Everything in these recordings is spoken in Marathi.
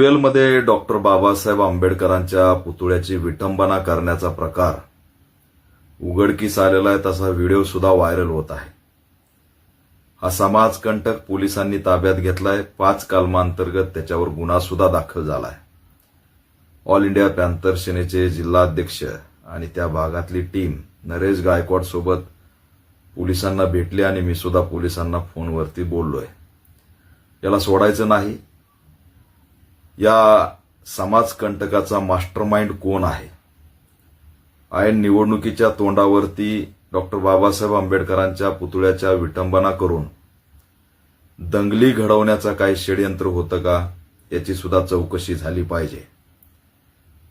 ट्वेलमध्ये डॉक्टर बाबासाहेब आंबेडकरांच्या पुतळ्याची विटंबना करण्याचा प्रकार उघडकीस आलेला आहे तसा व्हिडिओ सुद्धा व्हायरल होत आहे. हा समाजकंटक पोलिसांनी ताब्यात घेतलाय. पाच कलमांतर्गत त्याच्यावर गुन्हा सुद्धा दाखल झालाय. ऑल इंडिया पॅन्थर सेनेचे जिल्हाध्यक्ष आणि त्या भागातली टीम नरेश गायकवाड सोबत पोलिसांना भेटली आणि मी सुद्धा पोलिसांना फोनवरती बोललोय. याला सोडायचं नाही. या समाजकंटकाचा मास्टरमाइंड कोण आहे? ऐन निवडणुकीच्या तोंडावरती डॉक्टर बाबासाहेब आंबेडकरांच्या पुतळ्याच्या विटंबना करून दंगली घडवण्याचा काही षडयंत्र होतं का याची सुद्धा चौकशी झाली पाहिजे.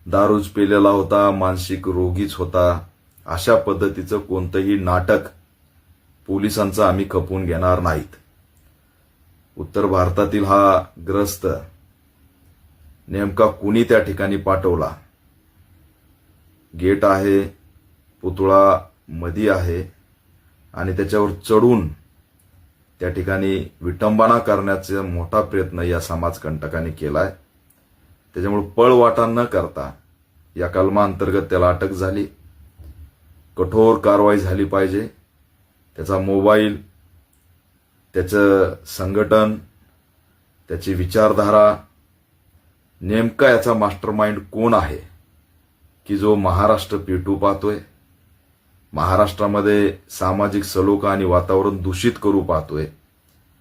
दारूज पेलेला होता मानसिक रोगीच होता अशा पद्धतीचं कोणतंही नाटक पोलिसांचं आम्ही खपवून घेणार नाहीत. उत्तर भारतातील हा ग्रस्त नेमका कुणी त्या ठिकाणी पाठवला? गेट आहे पुतळा मधी आहे आणि त्याच्यावर चढून त्या ठिकाणी विटंबना करण्याचा मोठा प्रयत्न या समाजकंटकाने केलाय. त्याच्यामुळे पळवाटा न करता या कलमाअंतर्गत त्याला अटक झाली. कठोर कारवाई झाली पाहिजे. त्याचा मोबाईल त्याचं संघटन त्याची विचारधारा नेमका याचा मास्टरमाइंड कोण आहे? की जो महाराष्ट्र पेटू पाहतोय? महाराष्ट्रामध्ये सामाजिक सलोखा आणि वातावरण दूषित करू पाहतोय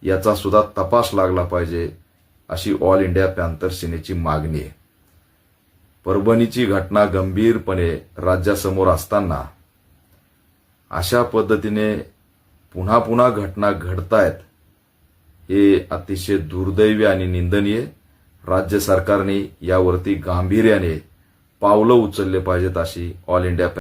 याचा सुद्धा तपास लागला पाहिजे अशी ऑल इंडिया पॅन्थर सेनेची मागणी आहे. परभणीची घटना गंभीरपणे राज्यासमोर असताना अशा पद्धतीने पुन्हा पुन्हा घटना घडतायत हे अतिशय दुर्दैवी आणि निंदनीय. राज्य सरकारने यावरती गांभीर्याने पावलं उचलले पाहिजेत अशी ऑल इंडिया